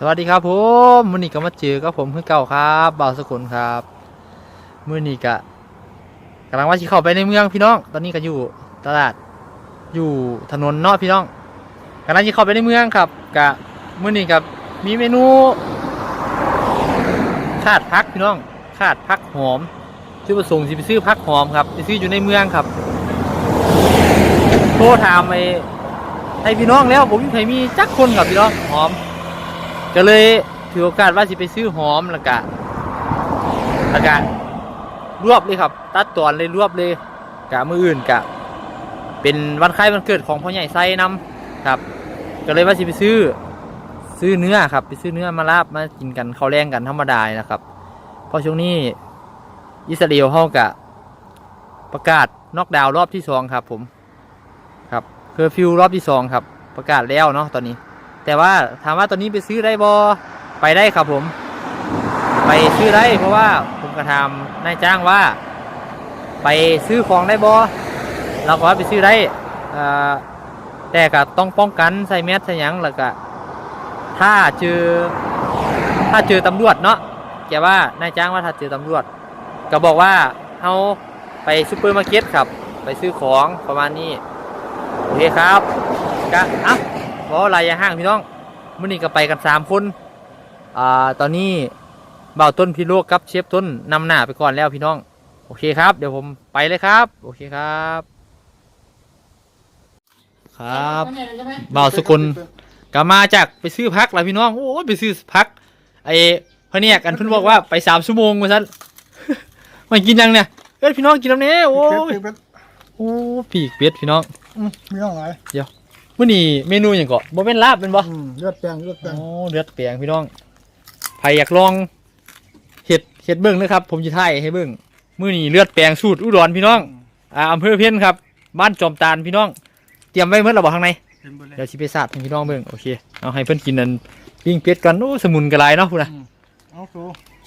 สวัสดีครับผมมือนี้ก็มาเจอกับผมคือเก่าครับบ่าวสกุลครับมือนี้ก็กำลังว่าสิเข้าไปในเมืองพี่น้อง ตอนนี้ก็อยู่ตลาดอยู่ถนนเนาะพี่น้องกำลังสิเข้าไปในเมืองครับกะมือนี้กับมีเมนูขาดพักพี่น้องขาดพักหอมชื่อประสงค์สิไปซื้อพักหอมครับไปซื้ออยู่ในเมืองครับโทรถามไอ้ให้พี่น้องแล้วผมมีใครมีจักคนครับพี่น้องหอม ก็เลยถือโอกาสว่าสิไปซื้อหอมแล้วก็แล้วก็รวบเลยครับ ตัดตอนเลยรวบเลยกะมืออื่นกะ เป็นวันคล้ายวันเกิดของพ่อใหญ่ไส้นำครับ ก็เลยว่าสิไปซื้อ ซื้อเนื้อครับ ไปซื้อเนื้อมาลาบมากินกันข้าวแรงกันธรรมดานี่นะครับเพราะช่วงนี้อิสราเอลเขากะประกาศนอกดาวรอบที่สองครับ ผม ครับเคอร์ฟิวรอบที่สองครับ ประกาศแล้วเนาะตอนนี้ แต่ว่าถามว่าตอนนี้ไปซื้อได้บอไปได้ครับผม ไปซื้อได้เพราะว่าผมกระทำนายจ้างว่า ไปซื้อของได้บอเราก็ว่าไปซื้อได้แต่ก็ต้องป้องกันใส่แมสใส่ยังแล้วก็ถ้าเจอถ้าเจอตำรวจเนาะแกว่านายจ้างว่าถ้าเจอตำรวจ ก็บอกว่าเอาไปซูเปอร์มาร์เก็ตครับ ไปซื้อของประมาณนี้ โอเคครับก็อะ เพราะระยะห่างพี่น้องมื่อนี้ก็ไปกันสามคนอ่าตอนนี้เบ่าวต้นพี่โลกกับเชฟต้นนำหน้าไปก่อนแล้วพี่น้อง โอเคครับ เดี๋ยวผมไปเลยครับ โอเคครับ ครับเบ่าวสกุลก็มาจากไปซื้อพักแล้วพี่น้องโอ้ยไปซื้อพักไอ้พะเนี่ยกันเพิ่นบอกว่าไปสามชั่วโมงมาซั่นไม่กินยังเนี่ยเอ้ยพี่น้องกินแล้วเนี่ยโอ้ยเป็ดโอ้ปีกเป็ดพี่น้องอืมมีต้องหลาย มื่อนี้เมนูอย่างก่อนบ่เป็นลาบเป็นบ่อืมเลือดแปลงเลือดแปลงโอ้เลือดเปียงพี่น้องใครอยากลองเห็ดเห็ดเบิ้งนะครับ ผมจะถ่ายให้เบิ้งมื้อนี้เลือดแปลงสูตรอุดรพี่น้องอ่าอำเภอเพี้ยนครับ บ้านจอมตาลพี่น้อง เตรียมไว้เมื่อเราบอกข้างในเห็นเบดเลยเดี๋ยวชิไปสาดให้พี่น้องเบิ้งโอเค เอาให้เพิ่นกินนั่นปิ้งเป็ดกันโอ้สมุนกระไรเนาะพูดนะเอาโซ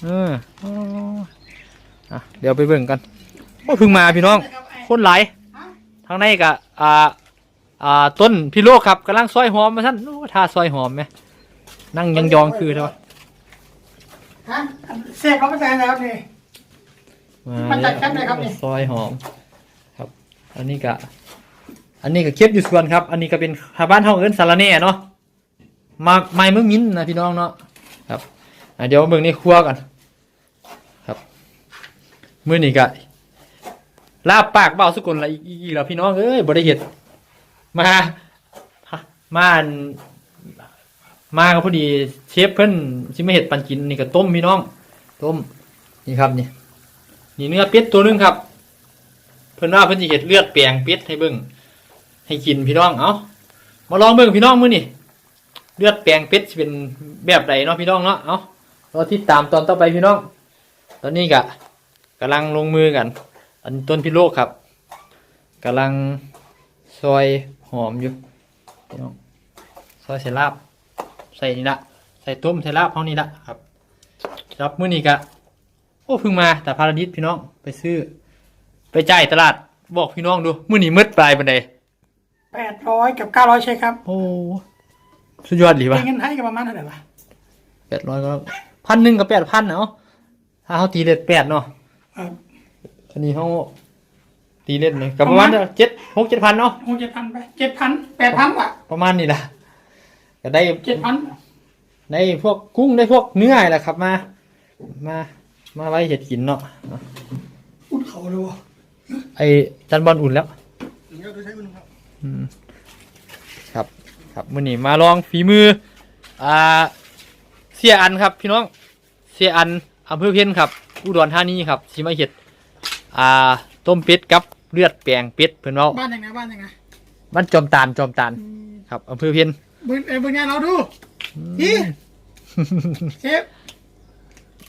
เอออ๋ออะเดี๋ยวไปเบิ่งกันโอ้เพิ่งมาพี่น้อง คนหลายทางในกะอ่า อ่าต้นพี่โลกครับกำลังซอยหอมมาท่านโอ้ท่าซอยหอมไหมนั่งยองๆคือเท่าฮะเสียบเราไปใส่แล้วนี่มันจัดแคปเลยครับนี่ ซอยหอมครับ อันนี้กะอันนี้ก็เก็บอยู่ส่วนครับ อันนี้ก็เป็นชาวบ้านเฮาเอิ้นสาระแหน่เนาะมาไม้เมืองมิ้นนะพี่น้องเนาะครับอะเดี๋ยวเบิ่งในครัวกันครับมื้อนี้ก็ลาบปากเบาสุกลละอีกอีกแล้วพี่น้องเอ้ยบ่ได้เฮ็ด มามาอันมาก็พอดีเชฟเพิ่นสิมาเฮ็ดปันกินนี่ก็ต้มพี่น้อง ต้ม นี่ครับนี่นี่เนื้อเป็ดตัวหนึงครับ เพิ่นว่าเพิ่นสิเฮ็ดเลือดแปลงเป็ดให้เบิ่งให้กินพี่น้องเอ้ามาลองเบิ่งพี่น้องมื้อนี้เลือดแปลงเป็ดสิเป็นแบบใดเนาะพี่น้องเนาะเอ้ารอติดตามตอนต่อไปพี่น้อง ตอนนี้ก็กำลังลงมือกัน อันต้นพี่โลกครับกำลังซอย หอมอยู่พี่น้องซอยใส่ลาบ ใส่นี่ละใส่ต้มใส่ลาบเท่านี้ละครับครับมื้อนี้ก็โอ้เพิ่งมาแต่พาราดิสพี่น้องไปซื้อ ไปจ่ายตลาดบอกพี่น้องดูมื้อนี้มืดปลายบันไดแปดร้อยกับเก้าร้อยใช่ครับโอ้สุดยอดดีเป็วะนเงินไทยกับประมาณเท่าไหร่วะแปดร้อยก็พันหนึ่งกับแปดพันเนาะถ้าเขาตีเลทแปดเนาะเอออันนี้เขา ตีเลทเลยกับประมาณเจ็ดหกเจ็ดพันเนาะหกเจ็ดพันไปเจ็ดพันแปดพันว่ะประมาณนี้แหละก็ได้เจ็ดพันได้พวกกุ้งได้พวกเนื้อแหละครับมา มามาไว้เห็ดกินเนาะอุดเขาเลยวะไอ้จันบอลอุ่นแล้วถึงจะใช้อุณหภูมิอืมครับ ครับมื่อนี้มาลองฝีมืออ่าเสียอันครับ พี่น้องเสียอันอำเภอเพียนครับอุดรธานีครับชิมาเห็ดอ่า ต้มเป็ดกับเลือดแปลงเป็ดเพื่อนเราบ้านยังไงบ้านยังไงบ้านจอมตาลจอมตาลครับอำเภอเพียนบึงเอ้ยบึงไงเราดูนี่เชฟ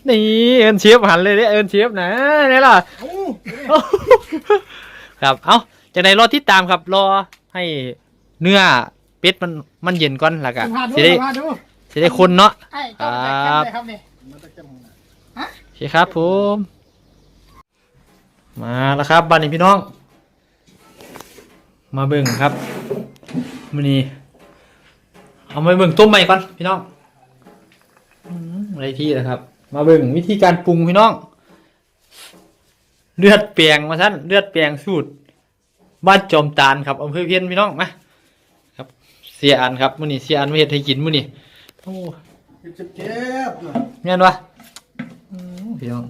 นี่เอินเชฟหันเลยเด้เอินเชฟนะนี่ล่ะโอ้ครับ เอาจากในรอที่ตามครับ รอให้เนื้อเป็ดมันมันเย็นก่อนแล้วก็สัมภาษณ์ดูสิได้สัมภาษณ์ดูสิได้คนเนาะ ไอ้เจ้าจัดแคปเลยครับนี่ โอเคครับผม มาแล้วครับบันนี้พี่น้อง มาเบิ่งครับมื้อนี้เอามาเบิ่งต้มใหม่ก่อนพี่น้องอะไรที่นะครับ มาเบิ่งวิธีการปรุงพี่น้อง เลือดเปียงมาท่านเลือดเปียงสูตรบ้านจอมตาลครับอำเภอเพียนพี่น้องมาครับ เสียอันครับมื้อนี้เสียอันมาเฮ็ดให้กินมื้อนี้โอ้เจ็บเจ็บๆหน่อยแม่นวะอืมพี่น้อง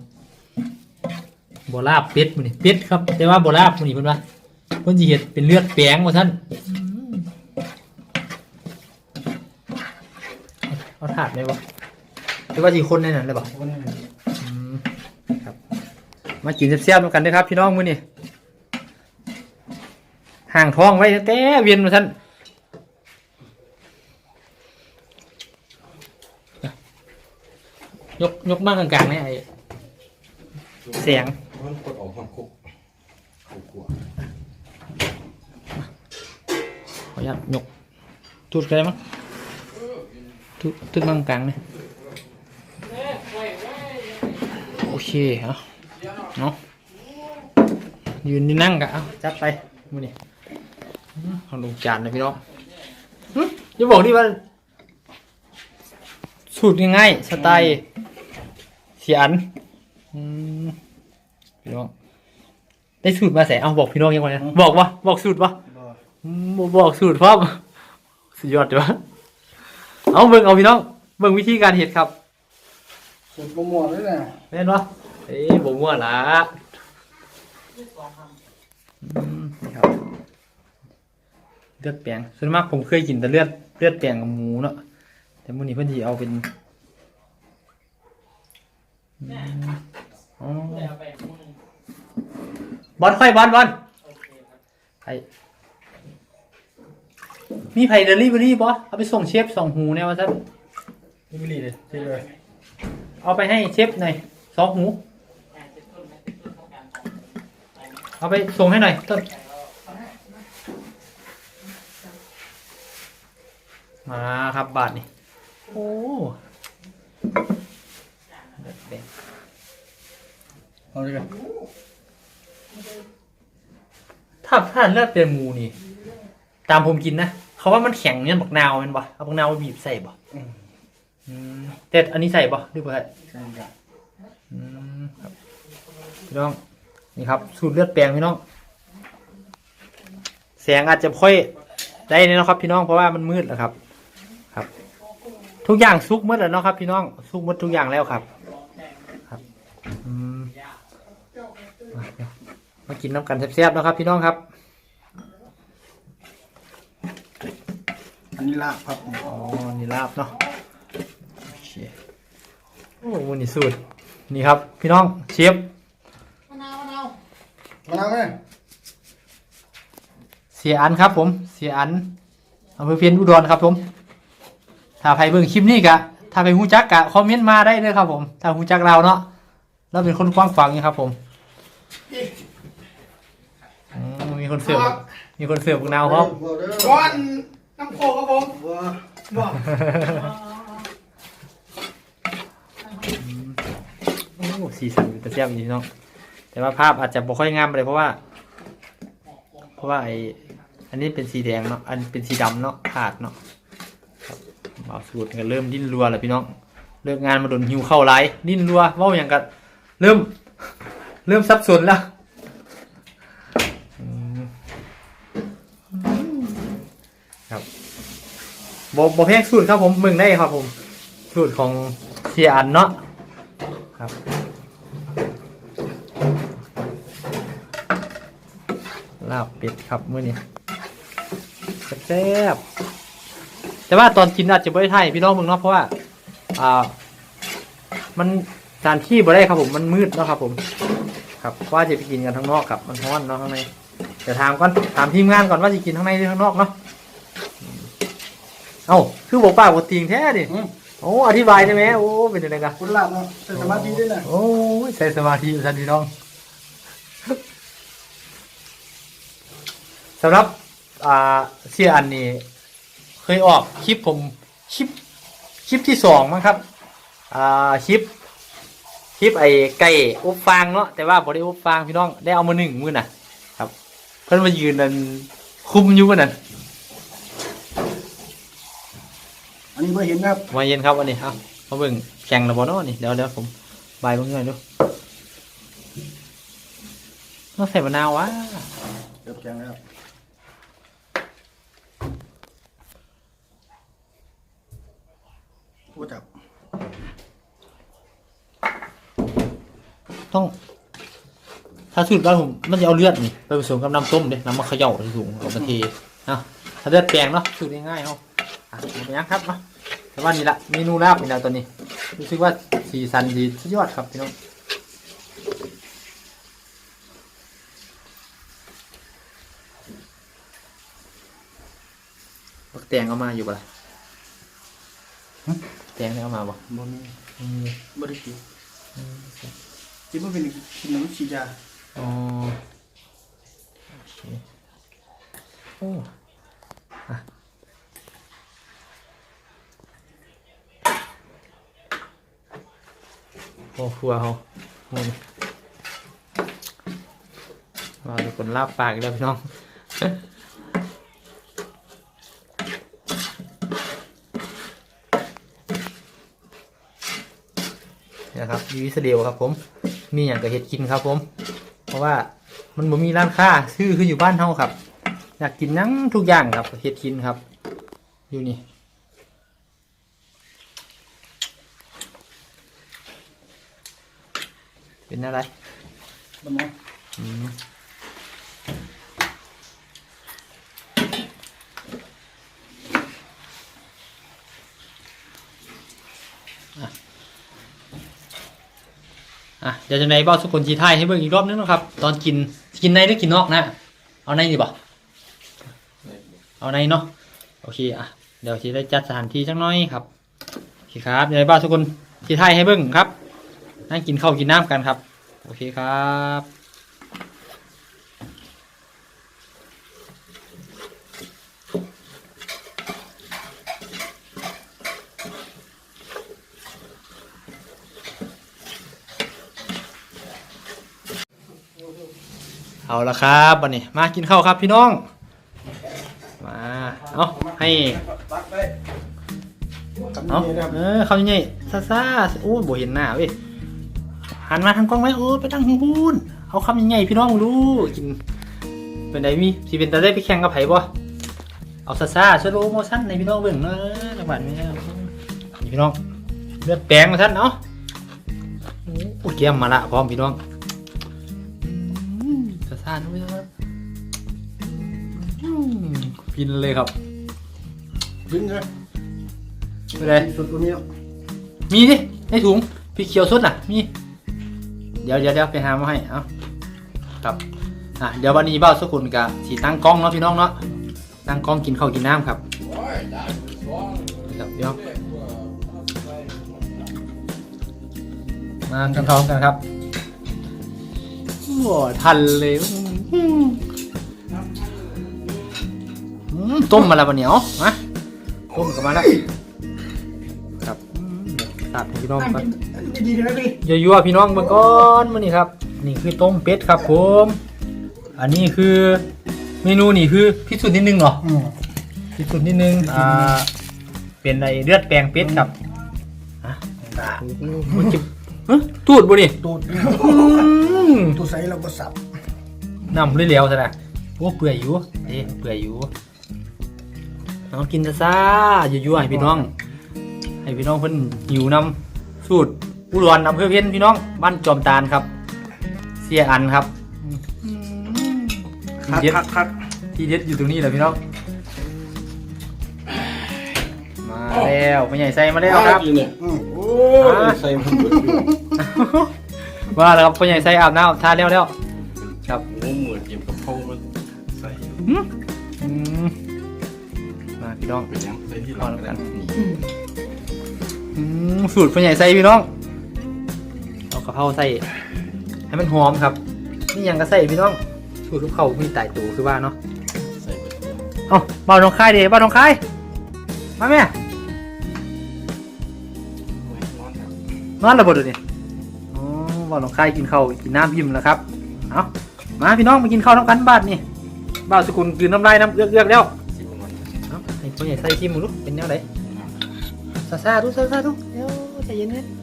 บ่ลาบเป็ดมื้อนี้เป็ดครับ แต่ว่าบ่ลาบมื้อนี้เพิ่นว่าเพิ่นสิเฮ็ดเป็นเลือดแปลงว่าซั่นอืมเอาถาดได้บ่หรือว่าสิคนในนั้นได้บ่คนนี้อืมครับ มากินแซ่บๆด้วยกันเด้อครับ พี่น้องมื้อนี้ห่างท้องไว้แต่เวียนว่าซั่นยกยกมากกลางๆนี่ไอ้เสียง ญาตยกทุกันได้มั้งทุดทุดมากกลางนี่โอเคเอาเนาะยืนนี่นั่งกะเอาจัดไปมือนี่เอาลงจานเลยพี่น้องอย่าบอกดิว่า สูตรง่ายๆสไตล์เสียอันพี่น้องได้สูตรมาใส่เอาบอกพี่น้องยังไงนะบอกวะบอกสูตรวะ บ่อืมบบอกสูตรพร้อมสุดยอดจ้ะเอาเบิ่งเอาพี่น้องเบิ่งวิธีการเห็ดครับสุดโปรโมทเลยนะแม่นวะเอ้ยบ่มั่วละอืมนี่ครับเลือดแปลงส่วนมากผมเคยกินแต่เลือดเลือดแปลงกับหมูเนาะแต่มื้อนี้เพิ่นสิเอาเป็นอืมอ๋อบอลค่อยบอลบอลไอ มีไผ่เดลิเวอรี่ปะเอาไปส่งเชฟสองหูแนวว่าซะนี่ไม่ดีเลยที่เลยเอาไปให้เชฟหน่อยสองหู เอาไปส่งให้หน่อยต้นมาครับบาทนี่โอ้เลือดแปลงเอาเลยกันถ้าถ้าเลือดเป็นหมูนี่ ตามผมกินนะ เขาว่ามันแข็งเนี่ยบักนาวแมันบ่เอาบักนาวไปบีบใส่บ่อืมแต่อันนี้ใส่บ่หรือเปล่าใช่ครับอืมครับพี่น้องนี่ครับ สูตรเลือดแปลงพี่น้องแสงอาจจะค่อยได้เนี่ยนาะครับ พี่น้องเพราะว่ามันมืดแล้วครับ ครับ ทุกอย่างสุกหมดแล้วเนาะครับ พี่น้องสุกหมดทุกอย่างแล้วครับ ครับอืมมาเดี๋ยวมากินน้ำกันแซ่บๆเนาะครับ พี่น้องครับ อันนี้ลาบครับอ๋อนี่ลาบเนาะโอเคโอ้วันนี้สูตรนี่ครับ พี่น้องเชฟมะนาวมะนาวมะนาวไหมเสียอันครับ ผมเสียอันอำเภอเพียนอุดรครับ ผม ถ้าใครเบิ่งคลิปนี้กะถ้าไปฮู้จักกะคอมเมนต์มาได้เลยครับ ผม ถ้าฮู้จักเราเนาะเราเป็นคนกว้างขวางนี่ครับผมอืมมีคนเสิร์ฟมีคนเสิร์ฟพวกนาวครับก้อน น้ำโคกครับผมบ่โอ้สีสันเป็นตะเทียมดีเนาะแต่ว่าภาพอาจจะบ่ค่อยงามเลยเพราะว่า เพราะว่าไออันนี้เป็นสีแดงเนาะอันเป็นสีดำเนาะขาดเนาะครับเอาสูตรกันเริ่มดิ้นรัวแล้วพี่น้องเลิกงานมาโดนหิวเข้าไรดิ้นรัวเว่าอย่างกันเริ่ม เริ่มสับสนแล้วอืมครับ บอบแพงสูตรครับผมมึงได้ครับผมสูตรของเสียอันเนาะครับลาบเป็ดครับมื้อนี้แซ่บแต่ว่าตอนกินอาจจะไม่ได้ถ่ายพี่น้องมึงเนาะเพราะว่าอ่า มันสถานที่บ่ได้ครับผมมันมืดเนาะครับ ผม ครับว่าจะไปกินกันข้างนอกครับมันร้อนเนาะข้างในเดี๋ยวถามก่อนถามทีมงานก่อนว่าจะกินข้างในหรือข้างนอกเนาะ เอ้าคือบอกป้าบอกตีงแท้ดิอืม โอ้อธิบายได้ไหมโอ้เป็นยังไงกันคุณลาบเนาะใส่สมาธิด้วยนะโอ้ยใส่สมาธิท่านพี่น้องสำหรับอ่าเสียอันนี้ เคยออกคลิปผมคลิปคลิปที่สองมั้งครับ อ่าคลิปคลิปไอ้ไก่อบฟางเนาะแต่ว่าบอได้อบฟางพี่น้องได้เอามาหนึ่งมือน่ะ ครับ เพิ่นมายืนนั่นคุมอยู่กันนั่น อั นนี้เพื่อเห็นครับมาเย็นครับวันนี้ครับเขาเบิ่งแข่งระบอเนาะนี่เดี๋ยวเดี๋ยวผมบายเบิ่งหน่อยดูต้องใส่มะนาววะเริ่มแกงแล้วพูดจับต้อง ถ้าสูตรบ้านผมมันจะเอาเลือดนี่ไปผสมกับน้ำต้มเด้น้ำมะเขย่าสูงเอามาเทนะถ้าเลือดแปลงเนาะสูตรง่ายๆเนาะอะเอาไปยังครับเนาะ แต่ว่านี่ละเมนูลาบนี่ละตัวนี้รู้สึกว่าสีสันดีสุดยอดครับพี่น้องบักแตงเอามาอยู่ปะล่ะหึแตงได้เอามาบ่บนอืมบริกิจิมันเป็นกินน้ำชียาอ๋อโอเคโอ้ โอ้ครัวเขาโอ้ยมาเป็นคนลาบปากอีกแล้วพี่น้องนะครับยูอิสราเอลครับผม มีอย่างกับเห็ดกินครับผม เพราะว่ามันบ่มีร้านค้าซื้อคืออยู่บ้านเฮาครับ อยากกินนังทุกอย่างครับเห็ดกินครับ อยู่นี่ เป็นอะไรบนน้อืมอะอะเดี๋ยวจะในเบ้าสุกลจีไทยให้เบิ่งอีกรอบนึงนะครับ ตอนกินกินในหรือกินนอกนะ เอาในดีบ่เอาในเนาะโอเคอะเดี๋ยวทีได้จัดสถานที่จังน้อยครับโอเคครับเดี๋ยวในเบ้าสุกลจีไทยให้เบิ่งครับ นั่งกินข้าวกินน้ำกันครับ โอเคครับเอาละครับวันนี้มากินข้าวครับพี่น้อง มาเอาให้เอาเออเขาใหญ่ซ่าซ่าๆโอ้ยบ่เห็นหน้าเว้ย หันมาทางกล้องไหมโอ้ยไปทางพูนเอาคำใหญ่ๆพี่น้องดูกินเป็นไดมีสิเป็นตาได้ไปแข่งกับไผบ่เอาซ่าซ่าสโลโมชั่นในพี่น้องเบิ่งเนอะจังหวัดนี้ครับนี่พี่น้องเลือดแปลงมาท่านเนาะโอ้ยเกียมมาละพร้อมพี่น้องอืมซ่าซ่าๆนะพี่น้องครับอืมกินเลยครับดึงเลยเป็นไรส่วนตัวนี้มีดิในถุงพริกเขียวสดน่ะ มี เดี๋ยวเดี๋ยวเดี๋ยวไปหามาให้เอาครับอะเดี๋ยววันนี้เบ้าสุกุลกับสีตั้งกล้องเนาะพี่น้องเนาะตั้งกล้องกินข้าวกินน้ำครับโอ้ยได้สองครับพี่น้องเด็กกว่ามากันพร้อมกันครับโอ้ยทันเลยอืมอืมต้มมาแล้ววันเหนียวมาต้มกันมาแล้วครับอืมเดี๋ยวตัดให้พี่น้องตั้งก่อน กินดีๆนะพี่ยั่วๆพี่น้องเบิ่งก่อนมื้อนี้ครับ นี่คือต้มเป็ดครับผม อันนี้คือเมนูนี่คือพิสูจน์นิดนึงเหรออืมพิสูจน์นิดนึงอ่าเป็นไอเลือดแปลงเป็ดครับอะมันจะฮะตูดบ่นี่ตูดอืมตูดใส่เราก็สับน้ำเร็วๆซะนะโอ้เปื่อยอยู่เอ๊ะเปื่อยอยู่น้องกินซะซ่ายั่วๆให้พี่น้อง ให้พี่น้องเพิ่นหิวน้ำสูตร อุดรอำเภอเพี้ยนพี่น้องบ้านจอมตาลครับ เสียอันครับคัดทีเด็ดคัดคัดทีเด็ดอยู่ตรงนี้แหละพี่น้องมาแล้วพ่อใหญ่ใส่มาแล้วครับกินเนี่ยอืมโอ้ยใส่มันเบิดอยู่มาแล้วครับพ่อใหญ่ใส่อาบน้ำทานแล้วแล้วครับโอ้เหมือนเก็บกระเพรามันใส่อืมอืมมาพี่น้องเป็นยังใส่ที่หเอาลังแล้วกักันนอืมสูตรพ่อใหญ่ใส่พี่น้องเอา กะเพราใส่ให้มันหอมครับนี่ยังก็ใส่พี่น้องสูตรลูกเขามีไต่ตูคือว่าเนาะใส่เบิดเอ้าบ้านน้องคายด้บ้านน้องคายมาแม่โอ้ยร้อนครับนอนระเบิดเลยอ๋อบ้านน้องคายกินข้าวกินน้ำยิ้มแล้วครับเอามาพี่น้องมากินข้าวน้ำกันบ้านนี่บ้าวสกุลกินน้ำลายน้ำเอื้อกๆแล้วสิบวันเอาให้พ่อใหญ่ใส่ชิมมูลูกเป็นแนวไหนซาซาดูซาซาดูเดี๋ยวใจเย็นนิดโอ้โหเ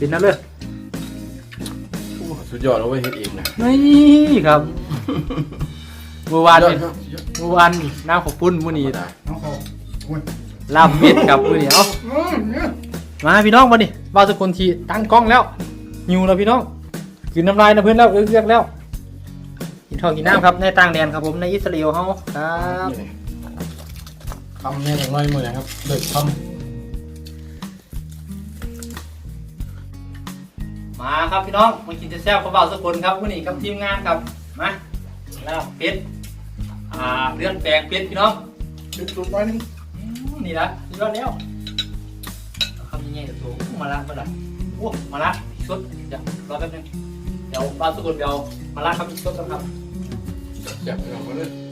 ป็นนั่นเลยสุดยอดเอาไว้เฮ็ดเองนะนี่ครับเมื่อวานยอดเนี่ยครับยอดเมื่อวานนี่น้ำขอบปุ้นมื้อนี้ได้น้องเขาโอ้ยลาบเป็ดครับมื้อนี้เอ้าอืมเนี่ยมาพี่น้องมาดิว่าทุกคนทีตั้งกล้องแล้วหิวแล้วพี่น้องกินน้ำลายนะเพื่อนแล้วเอื้อกๆแล้วกินข้าวกินน้ำครับในต่างแดนครับผมในอิสราเอลเขาครับนี่คำแน่อย่างน้อยมือนะครับเด็กคมาครับพี่น้องมากินแซ่บๆข้าวเปล่าสักคนครับมื้อนี้กับทีมงานครับมาลาบเป็ดอ่าเลือดแปลงเป็ดพี่น้องจุดจุดไว้นึงอืมนี่ละยอดแล้วคำยังไงตัวมาละมาละโอ้มาละสดเดี๋ยวรอแป๊บนึงเดี๋ยวบ้านสกุลเดี๋ยวมาละครับสดครับำจับไปลองมาเลย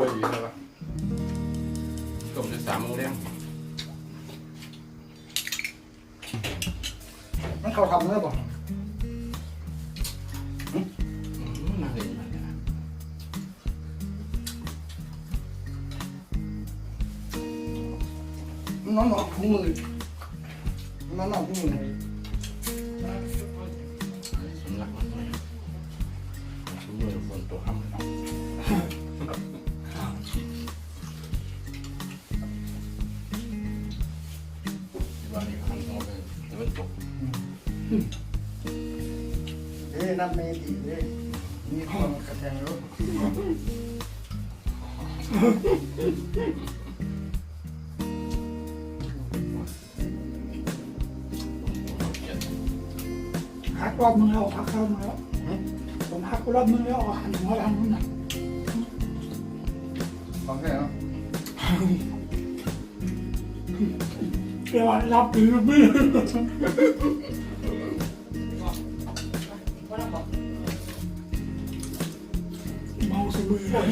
วยดีนะวะต้มได้สามโมงแรงมันเขาทำเนื้อบ่อืมน่าเห็นมันนะน้องหนอกถุงมือน้องหนอกถุงมือ เอ้ยน้ำเมดีเอ้ยมีความกระแทงรถหักรอบมึงแล้วหักเข้ามาแล้วผมหักรอบมึงแล้วหันหัวหลังมึงนะฟังแค่เนาะเดี๋ยวรับปีมือเ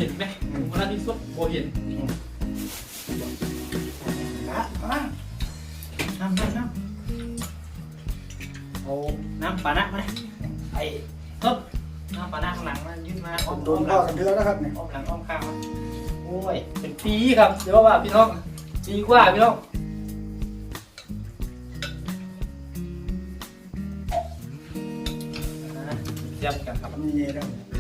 ห็นไหมเวลาที่สดโบเห็นนะมาน้ำน้ำน้ำเอาน้ำปลาหนักไหมไอ้สดน้ำปลาหนักข้างหลังมายืดมาอ้อมโดอ้อนมหพ่ลัองกันเดือนะครับเนี่ยอ้อมหลังอ้อมข้างมาโอ้ยเป็นปีครับเดี๋ยวว่าพี่น้องปีกว่าพี่น้องอ่าเทียบกันครับมีเย่แล้วม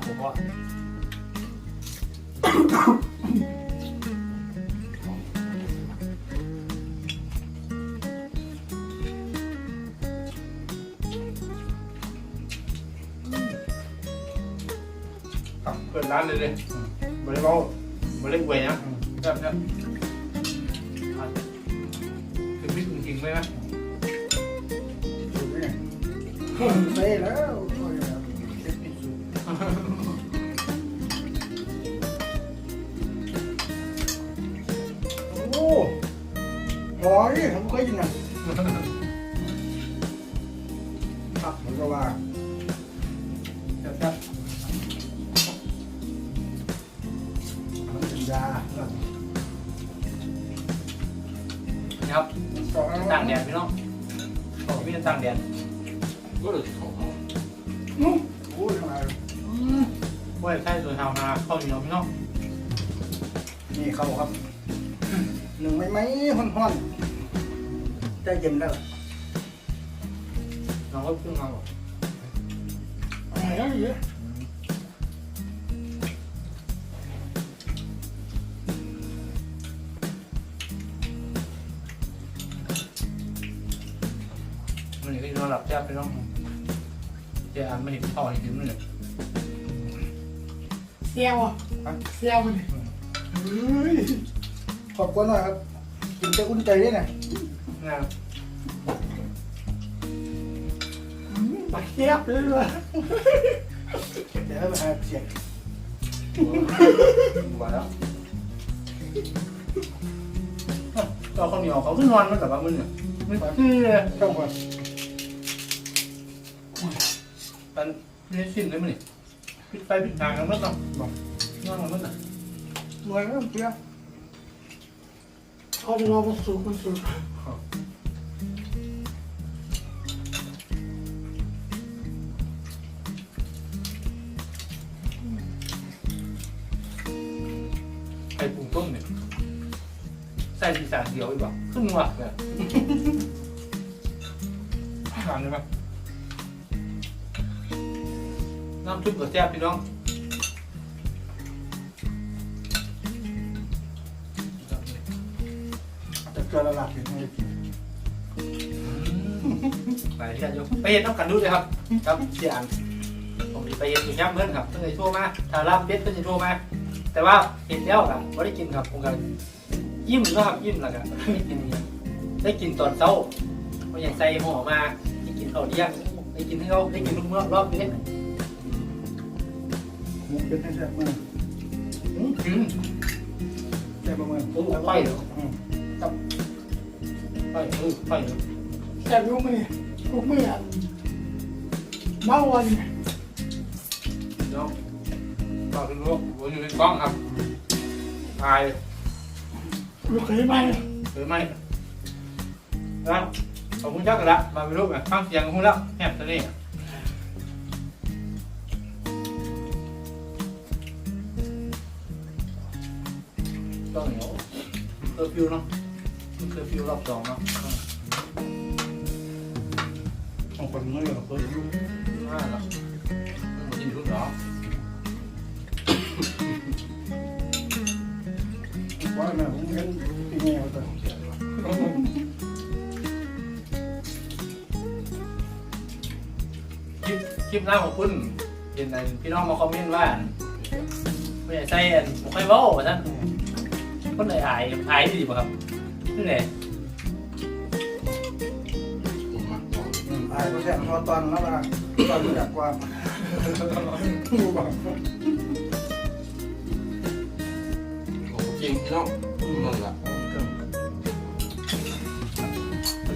าละผมว่าครับเปิดร้านเลยเลยบริเวณบริเวณนะแบบนี้คือพิษจริงๆไหมนะสุดเนี่ยเซ่แล้ว อยผมเคยกินนะครับผมก็ว่าแบบมันเป็นยาครับนี้ครับสองต่างแดนพี่น้องของพี่ต่างแดนก็เลยของนู้โอ้ยมาว่าใช่ตัวชาวนาเข้าเหนียวพี่น้องนี่เขาครับหนึ่งไม่ไม่ห่อนห่อนๆ ใจเย็นแล้วเราก็เพิ่งมาบอกอะไรแล้วเนี่ยมันนี่ก็นอนหลับแจ๊บพี่น้องเจ้าอันไม่เห็นพ่อเห็นมันเลยเซียวอะเซียวมันเฮ้ยขอบคุณหน่อยครับกินจะอุ่นใจด้วยนะ งานปากเซียบเลยว่ะเดี๋ยวไปหาเสียงมาแล้วเราข้าวเหนียวเขาขึ้นนอนมันแต่ว่ามันเนี่ยมันคือเลยต้องก่อนมันนี่สิ้นเลยมันนี่ปิดไฟปิดทางกันมั้งเนาะบอกนอนกันมั้งน่ะสวยนะเปียเขาจะรอมาสูงมันสูง สีสานเดียวดีกว่าขึ้นหัวเนี่ยทานได้ไหมน้ำซุปกับแซ่บพี่น้องแต่เกลือละลายเห็นไหมกินไปที่กันอยู่ไปเห็นน้ำกันดูเลยครับ ครับเสียอันผมสิไปเห็นอยู่ย่ำเพื่อนครับเพิ่งจะโทรมาถ้ารับเป็ดเพิ่งจะโทรมา แต่ว่าเห็นแล้วครับไม่ได้กินครับผมก็ ยิ้มแล้วครับยิ้มแล้วก็ไม่กินเนี่ยได้กินตอนเช้าเพราะอย่างใส่ห่อมาได้กินข้าวเที่ยงได้กินให้เขาได้กินลูกเมื่อรอบนี้หมูเป็นให้แซ่บมากอืมอืมแซ่บมากโอ้ไฟเหรออืมไฟเออไฟเหรอแซ่บลูกมือลูกมืออันเมาวันเนาะต่อถึงลูกผมอยู่ในกล้องครับถ่าย ลูกเคยไหมหรือไม่แล้วขอบคุณเจ้ากันละมาเป็นรูปแบบฟังเสียงของคุณแล้วแฮบตัวนี้ต้องเหนียวเคอร์ฟิวเนาะเคอร์ฟิวรอบสองเนาะของคนเมื่อเราเปิดลูกมากแล้วมันกินรุ่นเหรอ ว่าแม่ผมเห็นที่แม่เขาแต่คลิปคลิปหน้าของคุณเห็นในพี่น้องมาคอมเมนต์ว่าไม่ใช่ใส่อันผมค่อยเว้าว่าท่นคนไหนอายอายดีป่ะครับนี่ไงผมมาบอกอายก็แซ่บพอตอนแล้วละตอนรู้จักความดูบ้างผมจริงพี่น้อง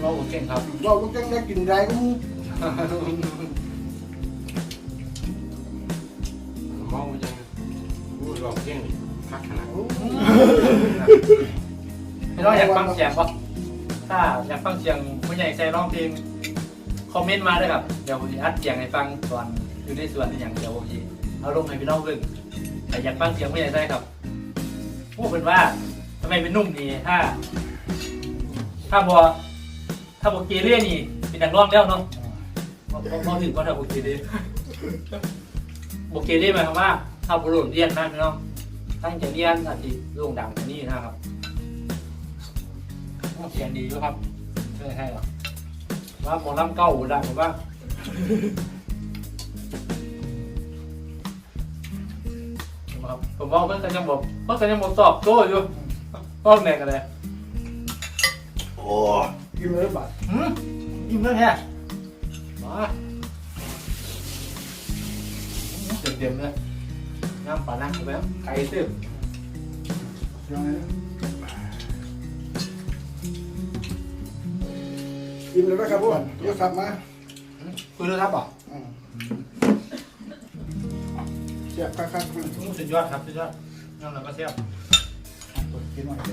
เป็นว่าผมเก่งครับเราก็จังได้กินได้ก็มูเมาจังพูดเราเก่งคักขนาดพี่น้องอยากฟังเสียงปะถ้าอยากฟังเสียงผู้ใหญ่ใจร้องเพลงคอมเมนต์มาเลยครับ เดี๋ยวผมจะอัดเสียงให้ฟังตอนอยู่ในสวนอย่างเดียวผมจะเอาลงให้พี่น้องเบิ่งแต่อยากฟังเสียงผู้ใหญ่ใจครับพูดเป็นว่าทำไมเป็นนุ่มนี่ถ้า ถ้าบอ ถ้าบอเกเรนี่เป็นนักร้องแล้วเนาะบอบอถึงว่าถ้าบอเกเรบอเกเรหมายความว่าถ้าบุรุษเรียนนะพี่น้องตั้งใจเรียนอาจจะโด่งดังกว่านี้นะครับเสียงดีด้วยครับใช่ใช่ครับว่าหมอลำเก้าดังผมว่าครับผมว่าเพื่อนกันยังบอกเพื่อนกันยังบอกสอบโต้อยู่ก็แน่กันเลยโอ้ กินเลยบาดหืมยิ้มเลยแฮะมาเต็มเต็มๆเลยน้ำปลานักใช่ไหมไก่ซึมยังไงกินเลยนะครับพวกเดี๋ยวขับมาคุยด้วยครับบอกอืมเสียบคักๆมันสุดยอดครับสุดยอดน้ำเราก็เสียบเปิดกินหน่อยสิ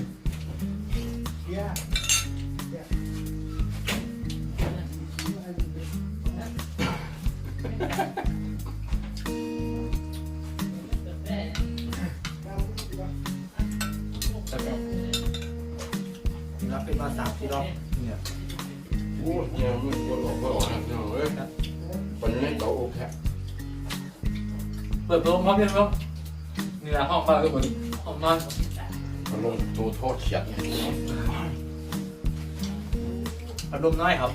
เฮีย มาสามสี่รอบเนี่ยโอ้ยเนี่ยมันปวดหัวปวดหัวนะพี่น้องเอ้ยวันนี้เตาอบแทบเปิดตัวพร้อมยังครับเนื้อห้องฟ้าก็เหมือนห้องนอนมันลงตัวโทษเฉียดเนี่ยพัดลมน้อยครับ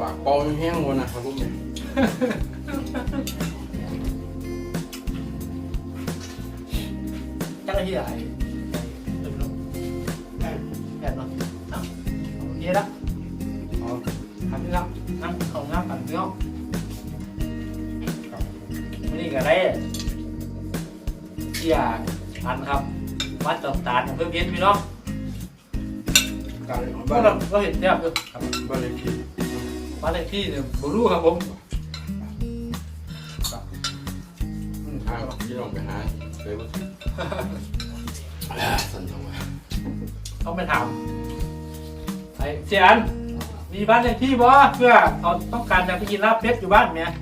ปากเปาแห้งวันนะครับลูกเนี่ย จักรยี่อะไรเริ่มลงแอบแอบเนาะอะโอเคละอ๋อทำนี่ละนั่งของน้ำปั่นเนื้อวันนี้ก็ได้เที่ยอันครับวัดจอตาลอำเพื่อเพี้ยนพี่น้องการก็บ้านเราเราเห็นเนี่ยครับบ้านเลขที่บ้านเลขที่เนี่ยบรู้ครับผมอืมอ่าพี่น้องไปหา สนจังวะต้องไปถามไอ้เสียนมีบ้านเลขที่บ่เพื่อเขาต้องการจะไปกินลาบเป็ดอยู่บ้านเนี่ย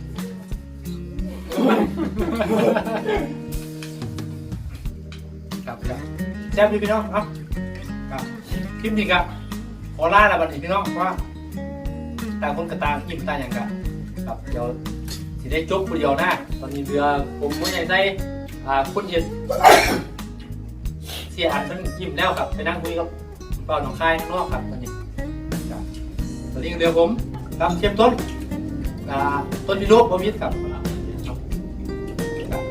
ครับครับแซ่บดีพี่น้องครับครับคลิปนี้ครับขอลาละบัดนี้พี่น้องเพราะว่าต่างคนก็ต่างยิ้มต่างอย่างกันครับเดี๋ยวสิได้จบคนเดียวนะตอนนี้เรือผมไม่อยากได้ อ่าคนเย็นเสียอันมันยิ้มแล้วครับ ไปนั่งคุยกับเปล่าหนองคายข้างนอกครับตอนนี้ครับตอนนี้เรือผมครับเทียมต้นอ่าต้นพิโรบมิตรครับครับ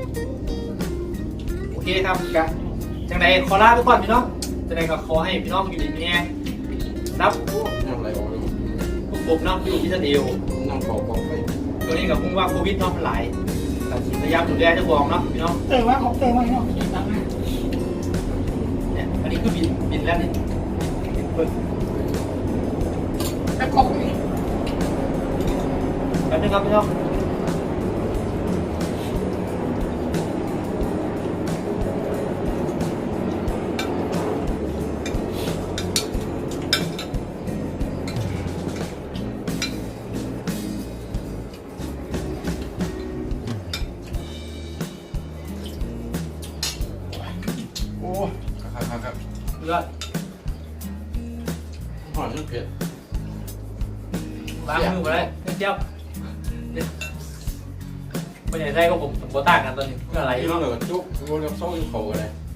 โอเคครับกะจังใดขอลาไปก่อนพี่น้องจังใดก็ขอให้พี่น้องอยู่ดีมีแรงนับยังไรออกเลยพวกผมนับอยู่ที่จะเดียวนั่งขอกองไปตัวนี้กับพุ่งว่าโควิดเน้องมันหลายแต่ พยายามดูแลเจ้าของเนาะพี่น้องเตะว่าของเตะว่าเนาะตังค์เนี่ยอันนี้คือบินบินแล้วนี่เปิดแต่ของนี่แป๊บนึงครับพี่น้อง ไม่ใช่ได้ก็ผมผมโบต่างกันตอนนี้เพื่ออะไรไอ้เนาะเหนือจุกโรย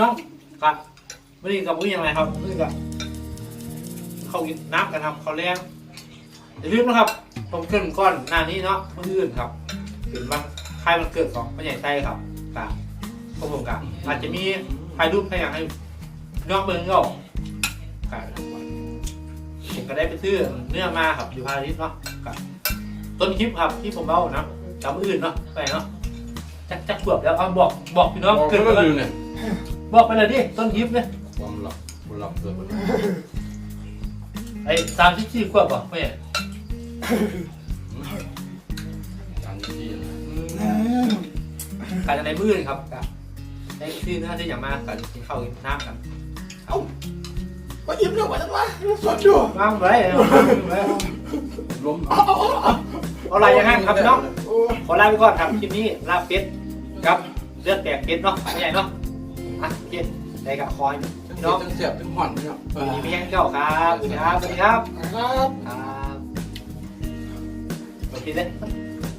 น้องครับไม่ได้กับวิ่งยังไงครับไม่ได้กับเขากินน้ำกันครับเขาแรงอย่าลืมนะครับผมเกินก้อนหน้านี้เนาะเมื่ออื่นครับเป็นวันคล้ายวันเกิดของพระใหญ่ไส้ครับกับพวกผมกับอาจจะมีถ่ายรูปให้อยากให้น้องเบิ้งก็กับผมก็ได้ไปซื้อเนื้อมาครับอยู่พาริสเนาะกับต้นคลิปครับที่ผมเล่านะจำอื่นเนาะไปเนาะจักจักขวบแล้วเอาบอกบอกพี่น้องเกิดก็ไปลืเลยมเนี่ย บอกไปเลยดิต้นคลิปเนี่ยความหลับความหลับเกิดขึ้นไอ้สามสิบสี่ขวบป่ะไม่ใช่อันที่เออการจะในมือครับกับในที่เนื้อที่อย่างมากกันกินข้าวกินน้ำกันว่ายิ้มเรื่องว่าจังวะสดอยู่ว่างไว้ล้มเอาอะไรอย่างนั้นครับพี่น้องโอ้ขอลาไปก่อนครับคลิปนี้ลาเป็ดกับเลือดแตกเป็ดเนาะไม่ใหญ่เนาะ อะโอเคได้กับคอยทั้งพี่เสีน้ยองบทั้งเสียบทั้งห่อนเนี่ยมีพี่แห้งเจ้าครับสวัสดีครับสวัสดีครับครับครับโอเคเลย